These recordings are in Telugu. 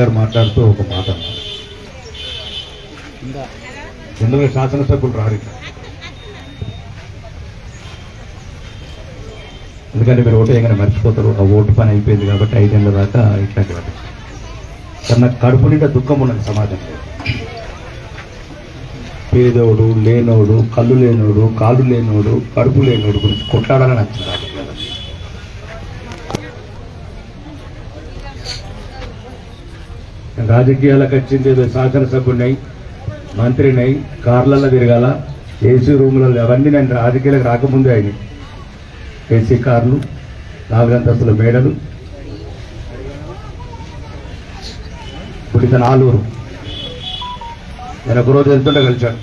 గారు మాట్లాడుతూ ఒక మాట ఎందుకంటే శాసనసభ్యులు రారు. ఎందుకంటే మీరు ఓటు వేయగానే మర్చిపోతారు. ఆ ఓటు పని అయిపోయింది కాబట్టి ఐదేళ్ళ దాకా ఇట్లాంటి వాటి కానీ నాకు కడుపు నిండా దుఃఖం ఉన్నది సమాజంలో. పేదోడు లేనోడు కళ్ళు లేనోడు కాళ్ళు లేనోడు కడుపు లేనోడు గురించి కొట్లాడాలని వచ్చింది రాజకీయాలకు వచ్చింది ఏదో శాసనసభ్యుడినై మంత్రినై కార్లలో తిరగాల ఏసీ రూములలో అవన్నీ నేను రాజకీయాలకు రాకముందే అయినాయి. ఏసీ కార్లు నాలుగంతస్తుల మేడలు ఇప్పుడు ఇతను ఆలూరు. నేను ఒకరోజు వెళ్తుంటే కలిశాను.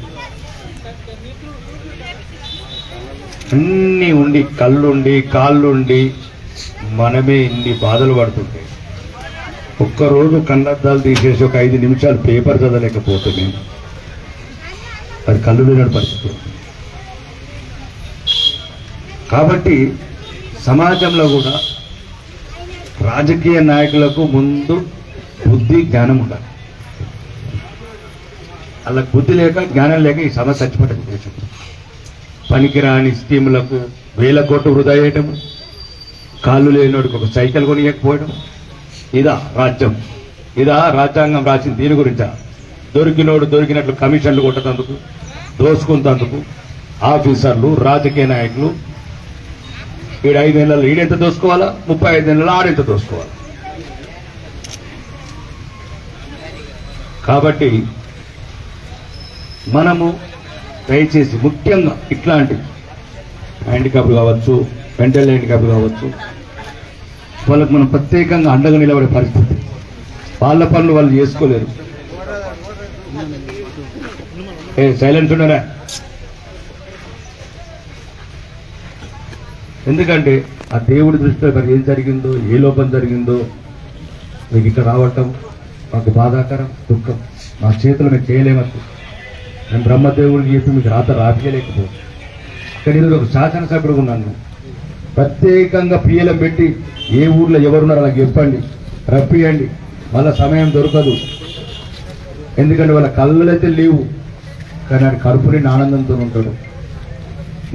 అన్నీ ఉండి కళ్ళుండి కాళ్ళుండి మనమే ఇన్ని బాధలు పడుతుంటే. ఒక్కరోజు కన్నద్దాలు తీసేసి ఒక ఐదు నిమిషాలు పేపర్ చదవలేకపోతే మేము అది కళ్ళు లేని పరిస్థితి. కాబట్టి సమాజంలో కూడా రాజకీయ నాయకులకు ముందు బుద్ధి జ్ఞానం ఉండాలి. అలా బుద్ధి లేక జ్ఞానం లేక ఈ సమస్య చచ్చిపడ్డది దేశం పనికిరాని స్కీములకు వేల కోట్లు వృధా చేయడం కాళ్ళు లేనివాడికి ఒక సైకిల్ కొనియకపోవడం ఇదా రాజ్యం. ఇదా రాజ్యాంగం రాసిన దీని గురించా. దొరికినోడు దొరికినట్లు కమిషన్లు కొట్టతందుకు దోసుకుంటందుకు ఆఫీసర్లు రాజకీయ నాయకులు. ఈడు నెలలు ఈడెంత దోసుకోవాలా? ముప్పై ఐదు నెలలు ఆడెంత దోసుకోవాలా? కాబట్టి మనము దయచేసి ముఖ్యంగా ఇట్లాంటి హ్యాండిక్యాప్ కావచ్చు మెంటల్ హ్యాండిక్యాప్ కావచ్చు వాళ్ళకు మనం ప్రత్యేకంగా అండగా నిలబడే పరిస్థితి. వాళ్ళ పనులు వాళ్ళు చేసుకోలేరు. ఏ సైలెంట్ ఉండరా? ఎందుకంటే ఆ దేవుడి దృష్టిలో మరి ఏం జరిగిందో ఏ లోపం జరిగిందో మీకు ఇక్కడ రావటం మాకు బాధాకరం దుఃఖం. మా చేతులు మేము చేయలేమచ్చు నేను బ్రహ్మదేవుడికి చెప్పి మీకు రాత రాపియలేకపోతే కానీ ఒక శాసనసభ్యుడు ఉన్నాను ప్రత్యేకంగా పిఎలం పెట్టి ఏ ఊర్లో ఎవరున్నారో అలా చెప్పండి. రప్పియండి. వాళ్ళ సమయం దొరకదు. ఎందుకంటే వాళ్ళ కళ్ళైతే లేవు. కానీ ఆడి కడుపు నిండి ఆనందంతో ఉంటాడు.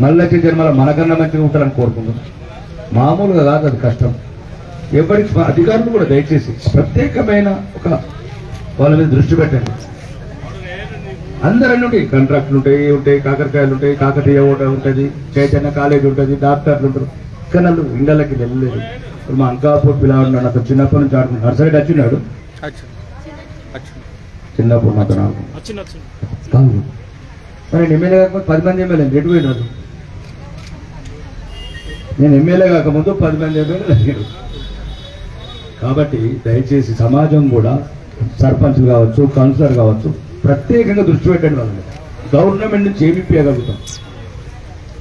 మళ్ళీ వచ్చే జన్మల మనకన్నా మంచిగా ఉంటారని కోరుకుంటున్నాం. మామూలుగా కాదు అది కష్టం. ఎవరికి అధికారులు కూడా దయచేసి ప్రత్యేకమైన ఒక వాళ్ళ మీద దృష్టి పెట్టండి. అందరన్నీ ఉంటాయి కాంట్రాక్టులు ఉంటాయి ఉంటాయి కాకరకాయలు ఉంటాయి కాకతీయ ఉంటుంది చైతన్య కాలేజ్ ఉంటుంది డాక్టర్లు ఉంటారు. కానీ వాళ్ళు ఇండలకి వెళ్ళలేదు. ఇప్పుడు మా అంకాపూర్ పిల్లవాడు ఉన్నాడు అతను చిన్నప్పటి నుంచి ఆడుకున్నాడు నర్సరీ వచ్చినాడు చిన్నప్పుడు మాతో నాకు కాదు. మరి నేను ఎమ్మెల్యే కాకపోతే పది మంది ఎమ్మెల్యే. ఎటు పోయినాడు నేను ఎమ్మెల్యే కాకముందు పది మంది ఎమ్మెల్యే కాబట్టి దయచేసి సమాజం కూడా సర్పంచ్ కావచ్చు కౌన్సిలర్ కావచ్చు ప్రత్యేకంగా దృష్టి పెట్టండి వాళ్ళని. గవర్నమెంట్ నుంచి ఏమి ఇప్పగలుగుతాం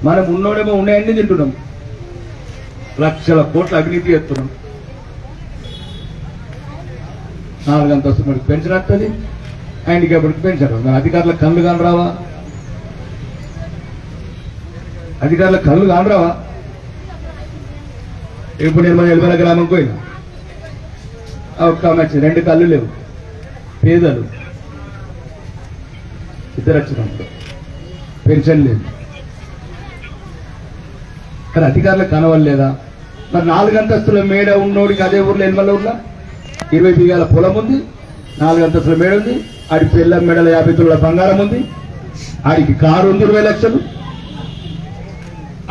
మనం ఉన్నోడేమో ఉన్నాయన్నీ తింటున్నాం. లక్షల కోట్ల అవినీతి చేస్తున్నాం. నాలుగు అంతస్తు మనకి పెన్షన్ వస్తుంది. హ్యాండిక్యాప్డ్కి పెన్షన్ మన అధికారుల కళ్ళు కాని రావా అధికారుల కళ్ళు కాని రావా ఇప్పుడు నేను మన ఎలిమల గ్రామం పోయినా. ఆ ఒక్క ఆమె రెండు కళ్ళు లేవు. పేదలు. ఇద్దరు వచ్చినప్పుడు పెన్షన్ లేదు. కానీ అధికారులకు కనవలేదా మరి నాలుగు అంతస్తుల మేడ ఉన్నోడికి అదే ఊర్లో ఎనిమిది ఊర్లో? ఇరవై బిగాల పొలం ఉంది నాలుగు అంతస్తుల మేడ ఉంది ఆడి పిల్ల మెడల యాభై తుల బంగారం ఉంది ఆడికి కారు ఉంది ఇరవై లక్షలు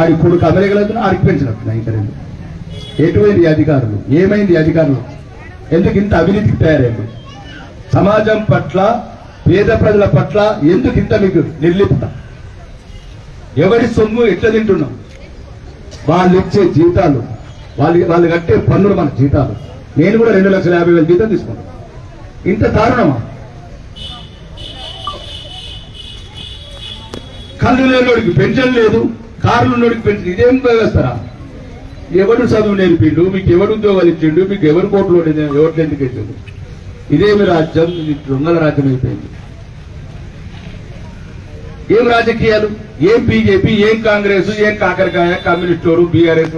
ఆడి కొడుకు అమెరికలు ఆడికి పెంచినట్టు ఇంకా రెండు. ఎటువైంది అధికారులు? ఏమైంది అధికారులు? ఎందుకు ఇంత అవినీతికి తయారైంది? సమాజం పట్ల పేద ప్రజల పట్ల ఎందుకు ఇంత మీకు నిర్లిప్త? ఎవరి సొమ్ము ఎట్లా తింటున్నాం? వాళ్ళు ఇచ్చే జీవితాలు వాళ్ళు వాళ్ళు కట్టే పన్నులు మన జీతాలు. నేను కూడా రెండు లక్షల యాభై వేల జీతం తీసుకున్నాను ఇంత దారుణమా? కళ్ళు లేనోడికి పెన్షన్ లేదు కార్లు ఉన్నోడికి పెన్షన్ ఇదేం వ్యవస్థరా ఎవరు చదువు నేర్పిండు మీకు ఎవరు ఉద్యోగాలు ఇచ్చిండు మీకు ఎవరు కోట్లు ఓడింది ఎవరు ఎందుకు ఇచ్చిండు ఇదేమి రాజ్యం దొంగల రాజ్యం అయిపోయింది. ఏం రాజకీయాలు? ఏం బీజేపీ ఏం కాంగ్రెస్ ఏం కాకరకాయ కమ్యూనిస్టోడు బీఆర్ఎస్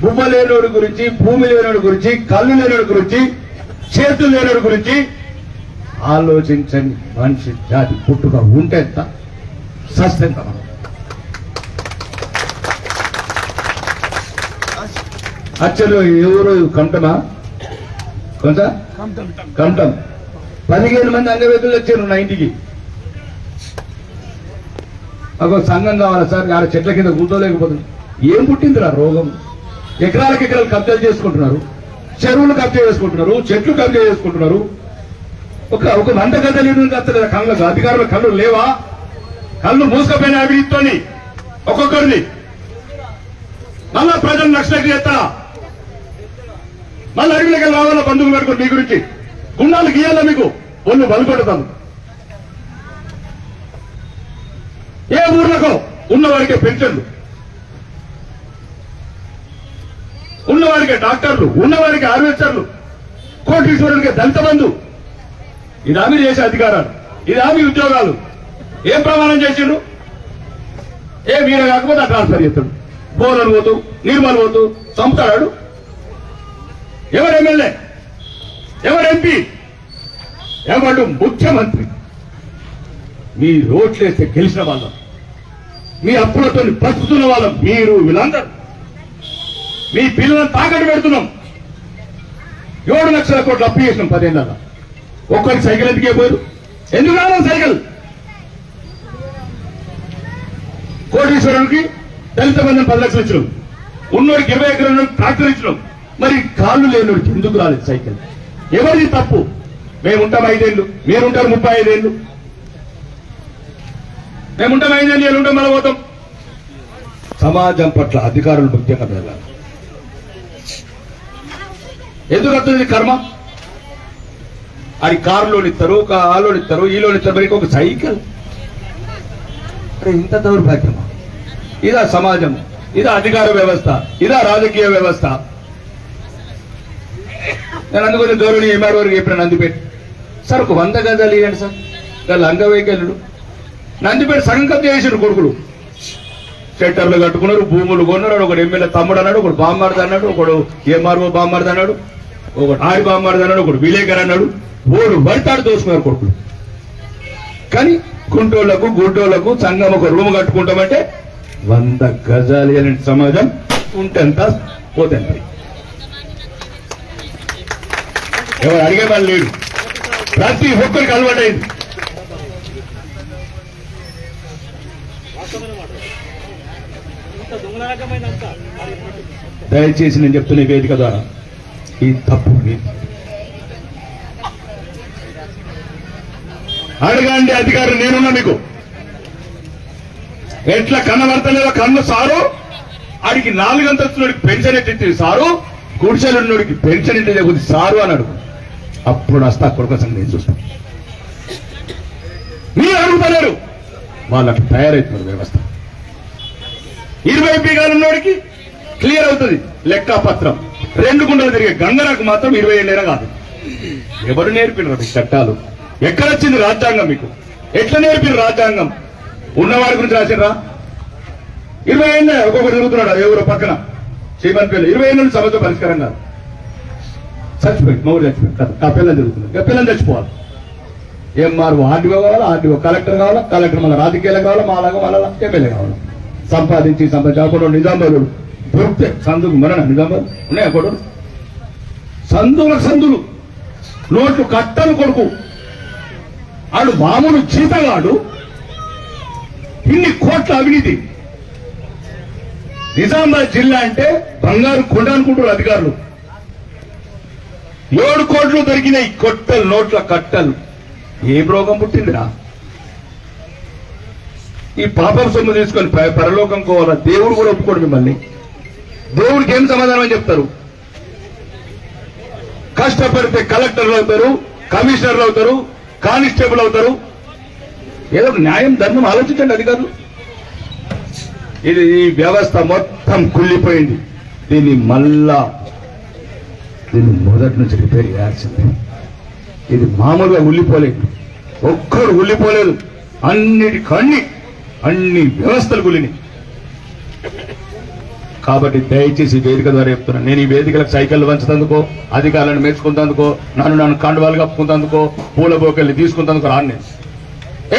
బువ్వ లేనోడి గురించి భూమి లేనోడి గురించి కళ్ళు లేనోడి గురించి చేతులు లేనోడి గురించి ఆలోచించండి మనిషి జాతి పుట్టుక ఉంటే ఎంత సస్తంత అచ్చలు ఎవరు కంటమా కొంత? కంటం పదిహేను మంది అంగవేదులు వచ్చారు నా ఇంటికి. ఒక సంఘం కావాలా సార్? ఆడ చెట్ల కింద కూర్చోలేకపోతుంది ఏం పుట్టిందిరా రోగం? ఎకరాలకు ఎకరాలు కబ్జాలు చేసుకుంటున్నారు. చెరువులు కబ్జా చేసుకుంటున్నారు చెట్లు కబ్జా చేసుకుంటున్నారు. ఒక ఒక మంట గద లేదు కదా కళ్ళకు అధికారుల కళ్ళు లేవా? కళ్ళు మూసుకపోయిన అవినీతితోని ఒక్కొక్కరిని మళ్ళా ప్రజలు నష్టకి చేస్తారా మళ్ళీ అడవిలోకి రావాలా బంధువులు పెట్టుకుని మీ గురించి? గుండాలు గీయాలా మీకు? ఒళ్ళు బలపడతాను. ఏ ఊర్లకు? ఉన్నవాడికే పెన్షన్లు. ఉన్నవారికి డాక్టర్లు ఉన్నవారికి హార్వెస్టర్లు కోటీశ్వరుడికి దళిత బంధు ఇది ఆమె చేసే అధికారాలు ఇది ఆమె ఉద్యోగాలు. ఏం ప్రమాణం చేసిండు ఏ వీర కాకపోతే ట్రాన్స్ఫర్ చేస్తాడు. బోర్లను పోతూ నిర్మల్ పోతూ చంపుతాడు. ఎవరు ఎమ్మెల్యే? ఎవరు ఎంపీ? ఎవరు ముఖ్యమంత్రి? మీ రోట్లేస్తే గెలిచిన వాళ్ళం. మీ అప్పులతో బతుకుతున్న వాళ్ళం మీరు వీళ్ళందరూ. మీ పిల్లలను తాకట్టు పెడుతున్నాం. ఏడు లక్షల కోట్లు అప్పు చేసినాం పదేళ్ళ ఒక్కరికి సైకిల్ ఎందుకే పోయారు? ఎందుకు రావాలి సైకిల్? కోటీశ్వరునికి దళిత బంధం పది లక్షలు ఇచ్చినాం. ఉన్నోడికి ఇరవై ఎకరాలు ట్రాక్టర్ ఇచ్చినాం. మరి కాళ్ళు లేనోడికి ఎందుకు రాలేదు సైకిల్? ఎవరిది తప్పు? మేముంటాం ఐదేళ్ళు మీరుంటారు ముప్పై ఐదేళ్ళు. మేముంటాం ఐదేళ్ళు ఏళ్ళు ఉంటాం మళ్ళీ పోతాం. సమాజం పట్ల అధికారులు ముఖ్యంగా వెళ్ళాలి ఎందుకు కర్మ? అది కారులోని ఇస్తారు ఒక ఆలోని ఇస్తారు ఈలోని ఇస్తారు మరి ఒక సైకిల్. అరే ఇంత దౌర్భాగ్యమా? ఇదా సమాజం ఇదా అధికార వ్యవస్థ ఇదా రాజకీయ వ్యవస్థ. నేను అందుకని ధోరణి ఎంఆర్ వరకు చెప్పిన నందిపేట. సార్ ఒక వంద గజాలు ఇవ్వండి సార్. గల అంగవైకల్యుడు. నందిపేట సగం కబ్జా చేసారు కొడుకులు. షెట్టర్లు కట్టుకున్నారు భూములు కొన్నారు ఒకడు ఎమ్మెల్యే తమ్ముడు అన్నాడు ఒకడు బామ్మర్ది అన్నాడు ఒకడు ఎంఆర్ఓ బామ్మర్ది అన్నాడు. ఒకటి ఆడి బామ్మారు అన్నాడు ఒకడు విలేకర్ అన్నాడు ఓడు పడతాడు దోసుకున్నారు కొడుకులు. కానీ గుంటోళ్ళకు గుడ్డోళ్ళకు సంఘం ఒక రూమ్ కట్టుకుంటామంటే వంద గజాలు అనే సమాజం ఉంటెంత పోతెంత ఎవరు అడిగే వాళ్ళు లేడు ప్రతి ఒక్కరికి అలవాటైంది దయచేసి నేను చెప్తున్న వేదిక ద్వారా ఈ తప్పు అడగండి అధికారం నేనున్నా మీకు. ఎట్లా కనబడతలేదో కన్ను సారు? ఆడికి నాలుగు అంతస్తుడికి పెన్షన్ ఎట్టి సారు? గుడిసెలున్నోడికి పెన్షన్ ఎట్టి కొద్ది సారు అన్నాడు. అప్పుడు వస్తా కొడుకు సంగతి నేను చూస్తాను మీరు అడుగుతలేరు. వాళ్ళకి తయారవుతున్నారు వ్యవస్థ. ఇరవై బీగాలున్నోడికి క్లియర్ అవుతుంది లెక్కాపత్రం రెండు గుండలు తిరిగే గంగరకు మాత్రం ఇరవై ఏళ్ళైనా కాదు. ఎవరు నేర్పినారు మీకు చట్టాలు? ఎక్కడ వచ్చింది రాజ్యాంగం మీకు? ఎట్లా నేర్పిన రాజ్యాంగం? ఉన్నవారి గురించి రాసిర్రా? ఇరవై ఏళ్ళ ఒక్కొక్కరు తిరుగుతున్నాడు ఎవరు పక్కన. శ్రీమన్పల్లి ఇరవై ఏళ్ళు సమస్య పరిష్కారం కాదు. చచ్చిపోయి మౌరు చచ్చిపోయి ఆ పిల్లలు తిరుగుతున్నారు ఆ పిల్లలు చచ్చిపోవాలి. ఎంఆర్ఓ ఆర్డీఓ కావాలా? ఆర్డీఓ కలెక్టర్ కావాలా? కలెక్టర్ మళ్ళీ రాజకీయాలు కావాలా? మాలాగా వాళ్ళ ఎమ్మెల్యే కావాలా? సంపాదించి సంపాదించి నిజామాబాద్ దొరుకుతాయి సందుకు మరణ. నిజామాబాద్ ఉన్నాయా కొడు సందుల సందులు. నోట్లు కట్టలు కొడుకు. ఆడు మామూలు చీతగాడు. ఇన్ని కోట్ల అవినీతి. నిజామాబాద్ జిల్లా అంటే బంగారు కొండ అనుకుంటారు అధికారులు. ఏడు కోట్లు దొరికినాయి. కొట్టలు నోట్ల కట్టలు. ఏ రోగం పుట్టిందిరా? ఈ పాపం సొమ్ము తీసుకొని పరలోకం కోవాలా దేవుడు కూడా ఒప్పుకోడు మిమ్మల్ని. దేవుడికి ఏం సమాధానం అని చెప్తారు? కష్టపడితే కలెక్టర్లు అవుతారు కమిషనర్లు అవుతారు కానిస్టేబుల్ అవుతారు. ఏదో న్యాయం ధర్మం ఆలోచించండి అధికారులు. ఇది ఈ వ్యవస్థ మొత్తం కుళ్ళిపోయింది. దీన్ని మళ్ళా దీన్ని మొదటి నుంచి రిపేర్ చేయాల్సిందే. ఇది మామూలుగా ఉల్లిపోలేదు. ఒక్కరు ఉల్లిపోలేదు. అన్నిటి అన్ని అన్ని వ్యవస్థలు కూలిని కాబట్టి దయచేసి వేదిక ద్వారా చెప్తున్నాను నేను ఈ వేదికలకు సైకిళ్ళు వంచుతందుకో అధికారులను మెచ్చుకుంటందుకో నన్ను నన్ను కండువాలు కప్పుకుంటందుకో పూల బోకల్ని తీసుకుంటందుకు రాను నేను.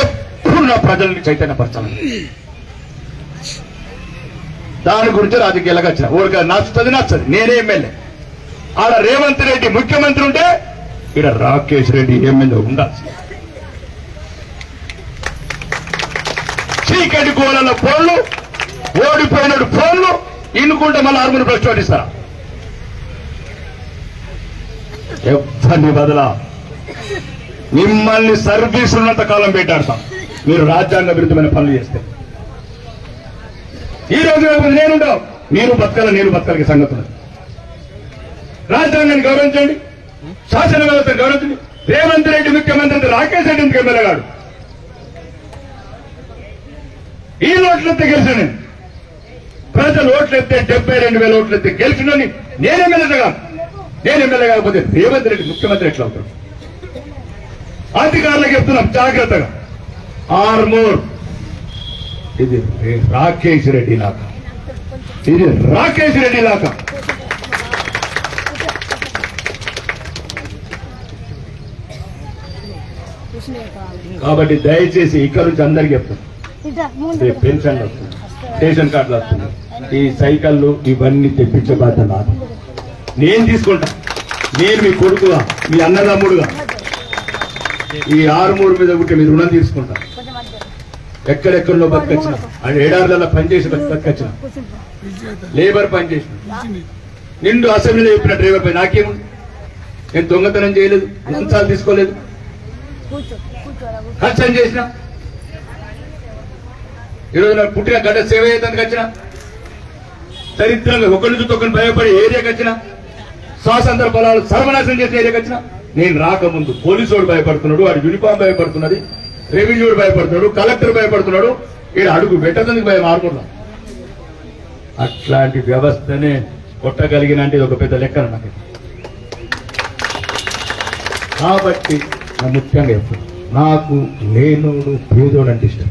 ఎప్పుడు నా ప్రజల్ని చైతన్యపరచాలి దాని గురించి రాజకీయాలకు వచ్చిన. ఊరిక నచ్చుతుంది నచ్చదు. నేనే ఎమ్మెల్యే. ఆడ రేవంత్ రెడ్డి ముఖ్యమంత్రి ఉంటే ఇక్కడ రాకేష్ రెడ్డి ఎమ్మెల్యే ఉండాల్సి. చీకటి గోళల ఫోన్లు ఓడిపోయిన ఫోన్లు ఇన్నుకుంటే మళ్ళీ ఆరుగురు ప్రశ్నిస్తారా ఎవరిని బదలా. మిమ్మల్ని సర్వీస్ ఉన్నంత కాలం పెట్టాడతాం మీరు రాజ్యాంగ విరుద్ధమైన పనులు చేస్తే. ఈ రోజు కాకపోతే నేనుంటావు మీరు బతకాల నేను బతకాలి సంగతి రాజ్యాంగాన్ని గౌరవించండి. శాసన వ్యవస్థను గౌరవించండి. రేవంత్ రెడ్డి ముఖ్యమంత్రి అంటే రాకేష్ రెడ్డి ఎందుకు ఎమ్మెల్యే గారు ఈ ఓట్లెత్తే గెలిచాను నేను. ప్రజలు ఓట్లెత్తే డెబ్బై రెండు వేల ఓట్లెత్తే గెలిచినని నేను ఎమ్మెల్యే కాదు నేను ఎమ్మెల్యే కాకపోతే రేవంత్ రెడ్డి ముఖ్యమంత్రి ఎట్లా అవుతాడు? అధికారులకు చెప్తున్నాం జాగ్రత్తగా. ఆర్మూర్ ఇది రాకేష్ రెడ్డి లాగా. ఇది రాకేష్ రెడ్డి లాగా. కాబట్టి దయచేసి ఇక్కడ నుంచి అందరికి చెప్తాను పెన్షన్లు వస్తుంది. రేషన్ కార్డులు వస్తున్నాయి. ఈ సైకిళ్ళు ఇవన్నీ తెప్పించే బాధ్యత నాది నేను తీసుకుంటా. నేను మీ కొడుకుగా మీ అన్నదమ్ముడుగా. ఈ ఆరుమూరు మీద పుట్టి మీరు రుణం తీసుకుంటా. ఎక్కడెక్కడో బతకొచ్చిన. అది ఏడార్లలో పనిచేసి బతకొచ్చిన. లేబర్ పనిచేసిన. నిండు అసెంబ్లీలో చెప్పిన డ్రైవర్ పై నాకేముంది? నేను దొంగతనం చేయలేదు లంచాలు తీసుకోలేదు. ఖర్చం చేసిన. ఈరోజు నాకు పుట్టిన గడ్డ సేవ చేయడానికి వచ్చిన. దరిద్రంగా ఒకరి నుంచి ఒకరిని భయపడి ఏరియాకి వచ్చిన స్వాతంత్ర బలాలు సర్వనాశనం చేసిన ఏరియాకి వచ్చిన నేను రాకముందు పోలీసు వాడు భయపడుతున్నాడు వాడు యూనిఫామ్ భయపడుతున్నది రెవెన్యూ భయపడుతున్నాడు కలెక్టర్ భయపడుతున్నాడు ఈడ అడుగు పెట్టదని భయం ఆడుకున్నాం అట్లాంటి వ్యవస్థనే కొట్టగలిగిన అంటే ఇది ఒక పెద్ద లెక్కన నాకు కాబట్టి నా ముఖ్యంగా చెప్తున్నా నాకు లేనోడు పేదోడు అంటే ఇష్టం.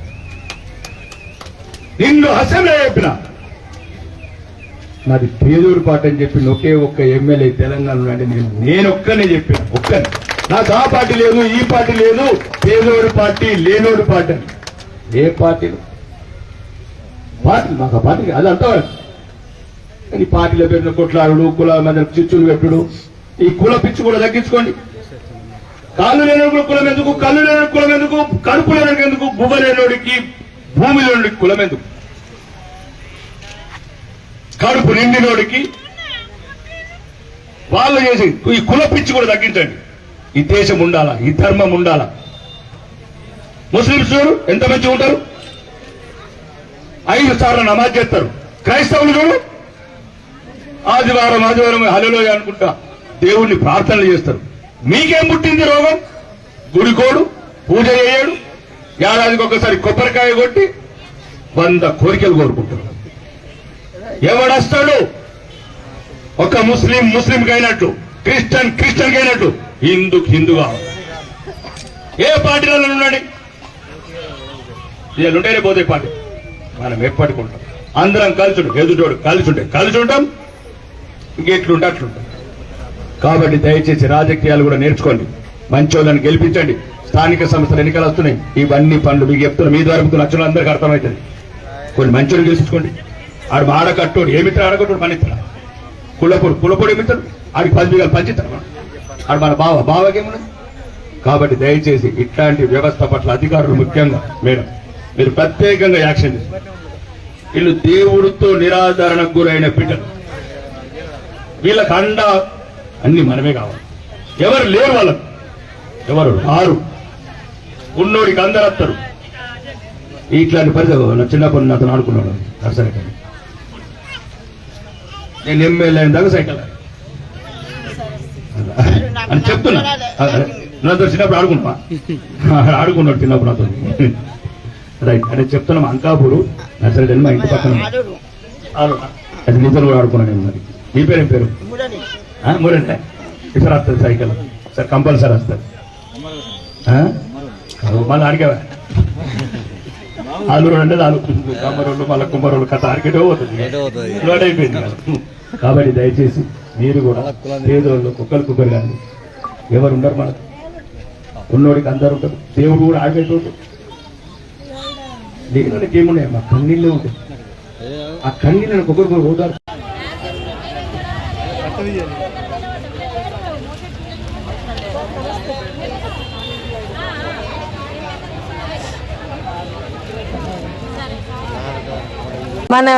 నిన్ను అసెంబ్లీ చెప్పిన మాది పేదోడు పాట అని చెప్పి ఒకే ఒక్క ఎమ్మెల్యే తెలంగాణలో అంటే నేను నేను ఒక్కనే చెప్పిన ఒక్కనే. నాకు ఆ పార్టీ లేదు ఈ పార్టీ లేదు పేదోడు పార్టీ లేనోడు పార్టీ అని. ఏ పార్టీలు? పార్టీ మాకు ఆ పార్టీ అది అంతవరకు కానీ పార్టీలో పేరున కొట్లాడు కుల మధ్య చిచ్చులు పెట్టుడు. ఈ కుల పిచ్చి కూడా తగ్గించుకోండి. కాళ్ళు లేనోడికి కులం ఎందుకు? కళ్ళు లేని కులం ఎందుకు? కడుపు లేనోడికి ఎందుకు? బువ్వ లేనోడికి భూమి లేనోడికి కులం ఎందుకు? కడుపు నిండినోడికి వాళ్ళు చేసి ఈ కుల పిచ్చి కూడా తగ్గించండి. ఈ దేశం ఉండాలా? ఈ ధర్మం ఉండాలా? ముస్లింస్ చూడు ఎంత మంచిగా ఉంటారు? ఐదు సార్లు నమాజ్ చేస్తారు. క్రైస్తవులు చూడు. ఆదివారం ఆదివారం హలో అనుకుంటా దేవుణ్ణి ప్రార్థనలు చేస్తారు. మీకేం పుట్టింది రోగం? గుడికోడు పూజ చేయడు. ఏడాదికి ఒకసారి కొబ్బరికాయ కొట్టి వంద కోరికలు కోరుకుంటారు. ఎవడొస్తాడు? ఒక ముస్లిం ముస్లింకి అయినట్టు క్రిస్టియన్ క్రిస్టియన్ అయినట్టు హిందూకి హిందూ ఏ పార్టీలలో ఉండండి. వీళ్ళు ఉంటేనే పోతే పార్టీ. మనం ఎప్పటికి ఉంటాం అందరం కలిసి ఉంటాం ఎదుటోడు కలిసి ఉంటే కలిసి ఉంటాం ఇంకెట్లుంటే అట్లుంటాం. కాబట్టి దయచేసి రాజకీయాలు కూడా నేర్చుకోండి. మంచోళ్ళని గెలిపించండి. స్థానిక సంస్థలు ఎన్నికలు వస్తున్నాయి. ఇవన్నీ పనులు మీకు చెప్తున్నా. మీ ద్వారా అందరికీ అర్థమవుతుంది. కొన్ని మంచోళ్ళు గెలిపించుకోండి. ఆడు మా ఆడకట్టోడు ఏమిత్తాడు ఆడకట్టోడు మన ఇస్తాడు కులపొడు కులపొడు ఏమిత్తాడు ఆడికి పది బిగాలు పంచిస్తాడు మనం ఆడు మన బావ బావకేమున్నది కాబట్టి దయచేసి ఇట్లాంటి వ్యవస్థ పట్ల అధికారులు ముఖ్యంగా మేడం మీరు ప్రత్యేకంగా యాక్షన్ తీసుకోండి. వీళ్ళు దేవుడితో నిరాదరణకు గురైన బిడ్డలు వీళ్ళకి అండ అన్ని మనమే కావాలి. ఎవరు లేరు వాళ్ళకు? ఎవరు రారు. ఉన్నోడికి అందరు వస్తారు ఇట్లాంటి పరిస్థితి నా చిన్నప్పటి నాతో ఆడుకున్నాడు నర్సరీ నేను ఎమ్మెల్యే అయిన దాకా సైకిల్. అని చెప్తున్నా. నాతో చిన్నప్పుడు ఆడుకుంటా. ఆడుకున్నాడు చిన్నప్పుడు నాతో. రైట్ అదే చెప్తున్నాం అంకాపూరు నర్సరీ మా ఇంటి పక్కన. అది నీతో కూడా ఆడుకున్నాను నేను మరి. నీ పేరు ఏం పేరు? మూడంటే ఇప్పుడు వస్తుంది సైకిల్. సార్ కంపల్సరీ వస్తుంది? మళ్ళీ అడిగావా ఆలు అంటే నాలుగు కమ్మరోళ్ళు మళ్ళీ కుమ్మరోళ్ళు కథ ఆర్కెటో పోతుంది. లోడ్ అయిపోయింది. కాబట్టి దయచేసి మీరు కూడా పేదోళ్ళు కుక్కలు కుక్కలు కానీ ఎవరు ఉండరు మనకు. ఉన్నోడికి అందరు ఉంటారు. దేవుడు కూడా ఆడేటోడు దేవునికి ఏమున్నాయి మా కన్నీళ్ళే ఉంటాయి. ఆ కన్నీళ్ళని ఒకరికొకరు ఓదారు మన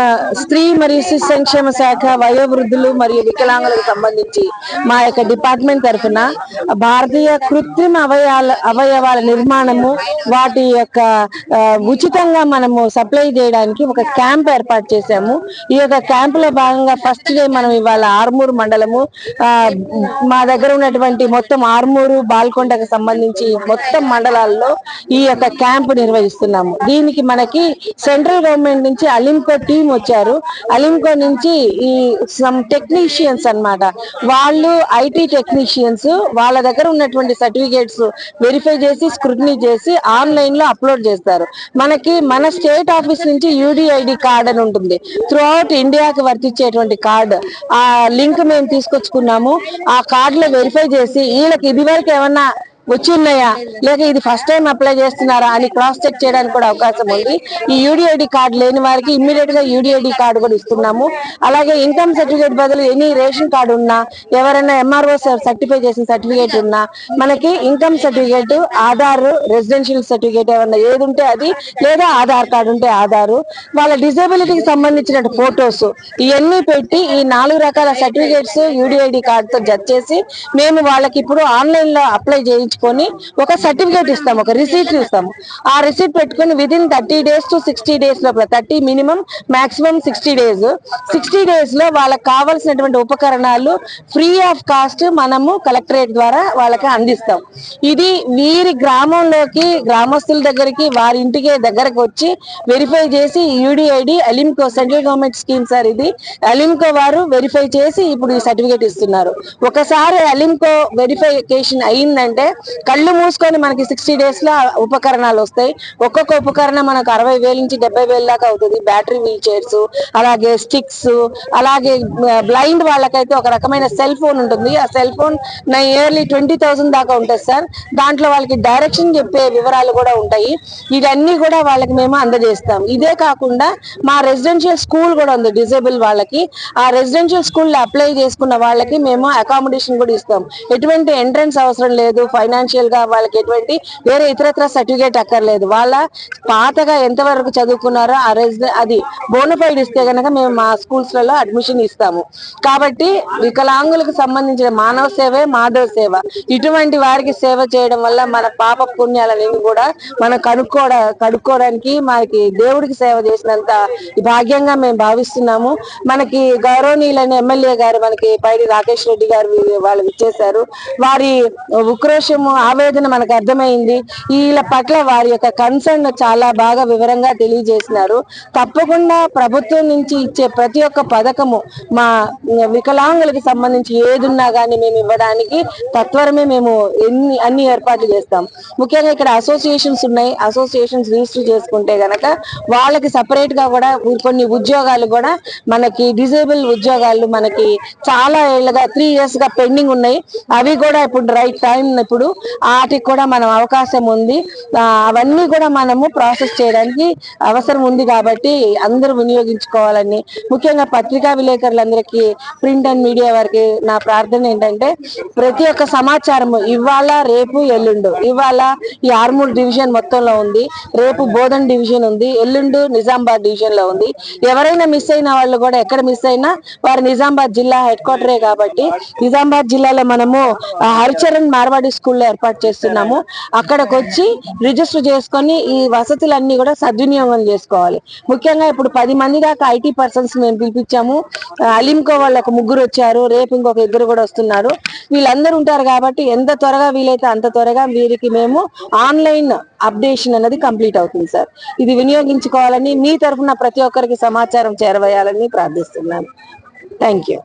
స్త్రీ మరియు శిశు సంక్షేమ శాఖ వయోవృద్ధులు మరియు వికలాంగులకు సంబంధించి మా యొక్క డిపార్ట్మెంట్ తరఫున భారతీయ కృత్రిమ అవయవాల అవయవాల నిర్మాణము వాటి యొక్క ఉచితంగా మనము సప్లై చేయడానికి ఒక క్యాంప్ ఏర్పాటు చేశాము. ఈ యొక్క క్యాంప్లో భాగంగా ఫస్ట్ డే మనం ఇవాళ ఆర్మూరు మండలము మా దగ్గర ఉన్నటువంటి మొత్తం ఆర్మూరు బాల్కొండకు సంబంధించి మొత్తం మండలాల్లో ఈ యొక్క క్యాంప్ నిర్వహిస్తున్నాము. దీనికి మనకి సెంట్రల్ గవర్నమెంట్ నుంచి అలింకో టీం వచ్చారు. అలింకో నుంచి ఈ సమ్ టెక్నీషియన్స్ అన్నమాట. వాళ్ళు ఐటీ టెక్నీషియన్స్ వాళ్ళ దగ్గర ఉన్నటువంటి సర్టిఫికేట్స్ వెరిఫై చేసి స్క్రూటినీ చేసి ఆన్లైన్లో అప్లోడ్ చేస్తారు. మనకి మన స్టేట్ ఆఫీస్ నుంచి యూడిఐడి కార్డ్ అని ఉంటుంది. త్రూ అవుట్ ఇండియాకి వర్తించేటువంటి కార్డు ఆ లింక్ మేము తీసుకొచ్చుకున్నాము. ఆ కార్డులో వెరిఫై చేసి వీళ్ళకి ఇది వరకు ఏమన్నా వచ్చి ఉన్నాయా లేక ఇది ఫస్ట్ టైం అప్లై చేస్తున్నారా అని క్రాస్ చెక్ చేయడానికి కూడా అవకాశం ఉంది. ఈ యూడిఐడి కార్డు లేని వారికి ఇమ్మీడియట్గా యూడిఐడి కార్డు కూడా ఇస్తున్నాము. అలాగే ఇన్కమ్ సర్టిఫికేట్ బదులు ఎనీ రేషన్ కార్డు ఉన్నా ఎవరైనా ఎంఆర్ఓ సర్టిఫై చేసిన సర్టిఫికేట్ ఉన్నా మనకి income certificate Aadhaar residential certificate ఏమన్నా ఏది ఉంటే అది లేదా ఆధార్ కార్డు ఉంటే ఆధారు. వాళ్ళ డిజేబిలిటీకి సంబంధించిన ఫోటోస్ ఇవన్నీ పెట్టి ఈ నాలుగు రకాల సర్టిఫికేట్స్ యూడిఐడి కార్డుతో జత చేసి మేము వాళ్ళకి ఇప్పుడు ఆన్లైన్లో అప్లై తీసుకొని ఒక సర్టిఫికేట్ ఇస్తాం ఒక రిసీట్ ఇస్తాం ఆ రిసీట్ పెట్టుకుని within thirty days to sixty days లోపల thirty minimum maximum sixty days sixty డేస్లో వాళ్ళకి కావాల్సినటువంటి ఉపకరణాలు ఫ్రీ ఆఫ్ కాస్ట్ మనము కలెక్టరేట్ ద్వారా వాళ్ళకి అందిస్తాం. ఇది వీరి గ్రామంలోకి గ్రామస్తుల దగ్గరికి వారి ఇంటికి దగ్గరకు వచ్చి వెరిఫై చేసి UDID Alimco central government scheme sir ఇది. అలింకో వారు వెరిఫై చేసి ఇప్పుడు ఈ సర్టిఫికేట్ ఇస్తున్నారు. ఒకసారి అలింకో వెరిఫికేషన్ అయిందంటే కళ్ళు మూసుకొని మనకి సిక్స్టీ డేస్లో ఉపకరణాలు వస్తాయి. ఒక్కొక్క ఉపకరణం మనకు అరవై వేల నుంచి డెబ్బై వేల దాకా అవుతుంది. బ్యాటరీ వీల్ చైర్స్ అలాగే స్టిక్స్ అలాగే బ్లైండ్ వాళ్ళకైతే ఒక రకమైన సెల్ ఫోన్ ఉంటుంది. ఆ సెల్ ఫోన్ నా ఇయర్లీ ట్వంటీ థౌసండ్ దాకా ఉంటుంది సార్ దాంట్లో వాళ్ళకి డైరెక్షన్ చెప్పే వివరాలు కూడా ఉంటాయి. ఇవన్నీ కూడా వాళ్ళకి మేము అందజేస్తాం. ఇదే కాకుండా మా రెసిడెన్షియల్ స్కూల్ కూడా ఉంది డిజేబుల్ వాళ్ళకి. ఆ రెసిడెన్షియల్ స్కూల్లో అప్లై చేసుకున్న వాళ్ళకి మేము అకామిడేషన్ కూడా ఇస్తాం. ఎటువంటి ఎంట్రన్స్ అవసరం లేదు. ఫైవ్ ఫైనాన్షియల్గా వాళ్ళకి ఎటువంటి వేరే ఇతరత్ర సర్టిఫికేట్ అక్కర్లేదు. వాళ్ళ పాతగా ఎంత వరకు చదువుకున్నారో ఆ అది బోనఫైడ్ ఇస్తే గనక మేము మా స్కూల్స్లలో అడ్మిషన్ ఇస్తాము. కాబట్టి వికలాంగులకు సంబంధించిన మానవ సేవే మాధవ సేవ. ఇటువంటి వారికి సేవ చేయడం వల్ల మన పాప పుణ్యాలనేవి కూడా మనం కనుక్కోవడ కడుక్కోవడానికి మనకి దేవుడికి సేవ చేసినంత భాగ్యంగా మేము భావిస్తున్నాము. మనకి గౌరవనీయులైన ఎమ్మెల్యే గారు మనకి పైడి రాకేష్ రెడ్డి గారు వాళ్ళు ఇచ్చేశారు. వారి ఉక్రోషం ఆవేశము ఆవేదన మనకు అర్థమైంది. వీళ్ళ పట్ల వారి యొక్క కన్సర్న్ చాలా బాగా వివరంగా తెలియజేసినారు. తప్పకుండా ప్రభుత్వం నుంచి ఇచ్చే ప్రతి ఒక్క పథకము మా వికలాంగులకు సంబంధించి ఏదున్నా కానీ మేము ఇవ్వడానికి తత్వరమే మేము ఎన్ని అన్ని ఏర్పాట్లు చేస్తాం. ముఖ్యంగా ఇక్కడ అసోసియేషన్స్ ఉన్నాయి. అసోసియేషన్స్ రిజిస్టర్ చేసుకుంటే గనక వాళ్ళకి సపరేట్గా కూడా కొన్ని ఉద్యోగాలు కూడా మనకి డిజేబుల్ ఉద్యోగాలు మనకి చాలా ఏళ్ళగా త్రీ ఇయర్స్గా పెండింగ్ ఉన్నాయి. అవి కూడా ఇప్పుడు రైట్ టైం ఇప్పుడు వాటికి కూడా మనం అవకాశం ఉంది. అవన్నీ కూడా మనము ప్రాసెస్ చేయడానికి అవసరం ఉంది కాబట్టి అందరూ వినియోగించుకోవాలని. ముఖ్యంగా పత్రికా విలేకరులందరికీ ప్రింట్ అండ్ మీడియా వారికి నా ప్రార్థన ఏంటంటే ప్రతి ఒక్క సమాచారము ఇవాళ రేపు ఎల్లుండు. ఇవాళ ఈ ఆర్మూర్ డివిజన్ మొత్తంలో ఉంది. రేపు బోధన్ డివిజన్ ఉంది. ఎల్లుండు నిజామాబాద్ డివిజన్లో ఉంది. ఎవరైనా మిస్ అయిన వాళ్ళు కూడా ఎక్కడ మిస్ అయినా వారు నిజామాబాద్ జిల్లా హెడ్ క్వార్టరే కాబట్టి నిజామాబాద్ జిల్లాలో మనము హరిచరణ్ మార్వాడి స్కూల్లో ఏర్పాటు చేస్తున్నాము. అక్కడికి వచ్చి రిజిస్టర్ చేసుకొని ఈ వసతులన్నీ కూడా సద్వినియోగం చేసుకోవాలి. ముఖ్యంగా ఇప్పుడు పది మంది దాకా ఐటీ పర్సన్స్ మేము పిలిపించాము. అలింకో వాళ్ళు ఒక ముగ్గురు వచ్చారు. రేపు ఇంకొక ఇద్దరు కూడా వస్తున్నారు. వీళ్ళందరూ ఉంటారు కాబట్టి ఎంత త్వరగా వీలైతే అంత త్వరగా వీరికి మేము ఆన్లైన్ అప్డేషన్ అనేది కంప్లీట్ అవుతుంది సార్. ఇది వినియోగించుకోవాలని మీ తరఫున ప్రతి ఒక్కరికి సమాచారం చేరవేయాలని ప్రార్థిస్తున్నాను. Thank you.